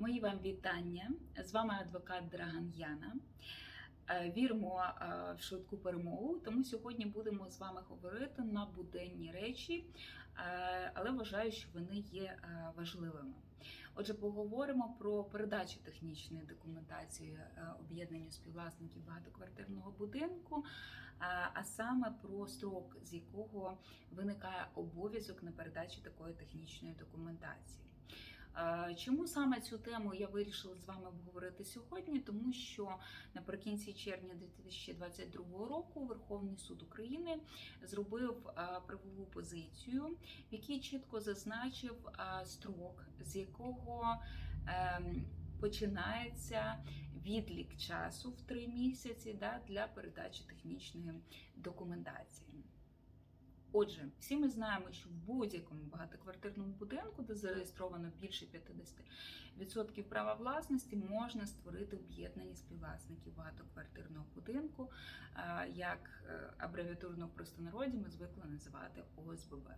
Мої вам вітання. З вами адвокат Драган Яна. Е, Віримо е, в швидку перемогу, тому сьогодні будемо з вами говорити на буденні речі, е, але вважаю, що вони є важливими. Отже, поговоримо про передачу технічної документації об'єднанню співвласників багатоквартирного будинку, а саме про строк, з якого виникає обов'язок на передачу такої технічної документації. Е, Чому саме цю тему я вирішила з вами обговорити сьогодні? Тому що наприкінці червня 2022 року Верховний суд України зробив е, правову позицію, в якій чітко зазначив е, строк, з якого ем, починається відлік часу в три місяці да, для передачі технічної документації. Отже, всі ми знаємо, що в будь-якому багатоквартирному будинку, де зареєстровано більше 50% права власності, можна створити об'єднані співвласників багатоквартирного будинку, е, як е, абревіатурно в простонароді ми звикли називати ОСББ.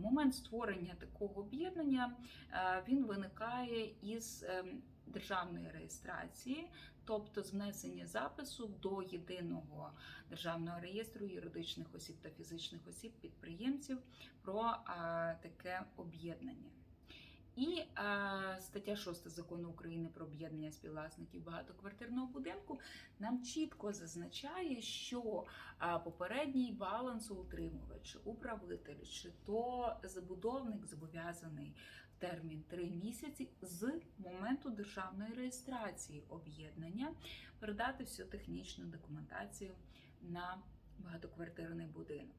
Момент створення такого об'єднання е, він виникає із ем, державної реєстрації, тобто з внесення запису до єдиного державного реєстру юридичних осіб та фізичних осіб підприємців про таке об'єднання. І а, стаття 6 закону України про об'єднання співвласників багатоквартирного будинку нам чітко зазначає, що а, попередній балансоутримувач, управитель чи то забудовник зобов'язаний в термін 3 місяці з моменту державної реєстрації об'єднання передати всю технічну документацію на багатоквартирний будинок.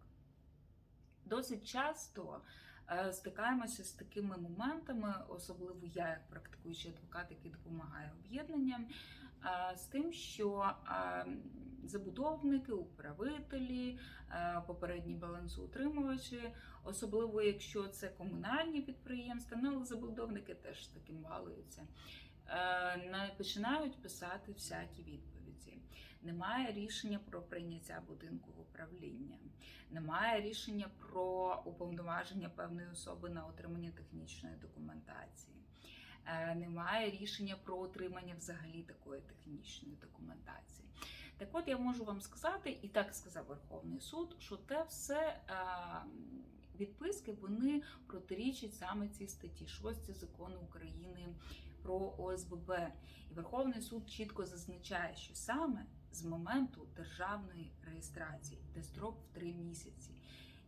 Досить часто е, стикаємося з такими моментами, особливо я, як практикуючий адвокат, який допомагає об'єднанням, е, з тим, що е, забудовники, управителі, е, попередні балансоутримувачі, особливо якщо це комунальні підприємства, ну але забудовники теж таким балуються. е, Починають писати всякі відповіді. Немає рішення про прийняття будинку в управління немає рішення про уповноваження певної особи на отримання технічної документації. Е, Немає рішення про отримання взагалі такої технічної документації. Так от я можу вам сказати, і так сказав Верховний суд, що те все е, відписки вони протирічать саме цій статті 6 закону України про ОСББ. І Верховний суд чітко зазначає, що саме з моменту державної реєстрації, де строк в три місяці.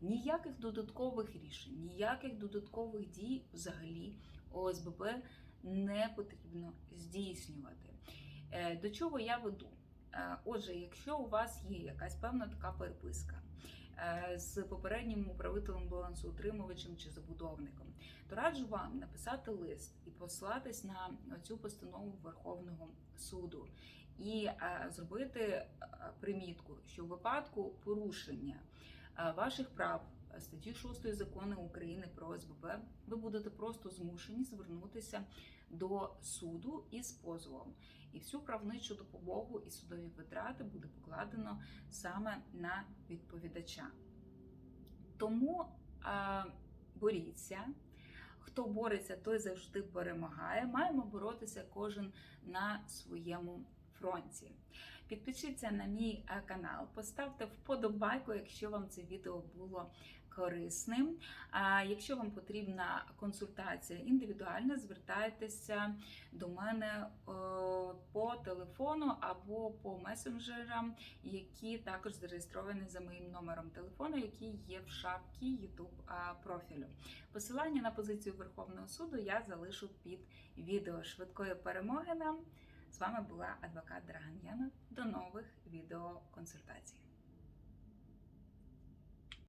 Ніяких додаткових рішень, ніяких додаткових дій взагалі ОСББ не потрібно здійснювати. Е, До чого я веду? Е, Отже, якщо у вас є якась певна така переписка е, з попереднім управителем балансоутримувачем чи забудовником, то раджу вам написати лист і послатись на цю постанову Верховного суду і е, зробити е, примітку, що в випадку порушення е, ваших прав статті 6 закону України про ОСББ ви будете просто змушені звернутися до суду із позовом. І всю правничу допомогу і судові витрати буде покладено саме на відповідача. Тому е, боріться. Хто бореться, той завжди перемагає. Маємо боротися кожен на своєму фронті. Підпишіться на мій е, канал, поставте вподобайку, якщо вам це відео було корисним. А якщо вам потрібна консультація індивідуальна, звертайтеся до мене е, по телефону або по месенджерам, які також зареєстровані за моїм номером телефону, який є в шапці YouTube профілю. Посилання на позицію Верховного суду я залишу під відео. Швидкої перемоги нам! З вами була адвокат Драган Яна. До нових відеоконсультацій.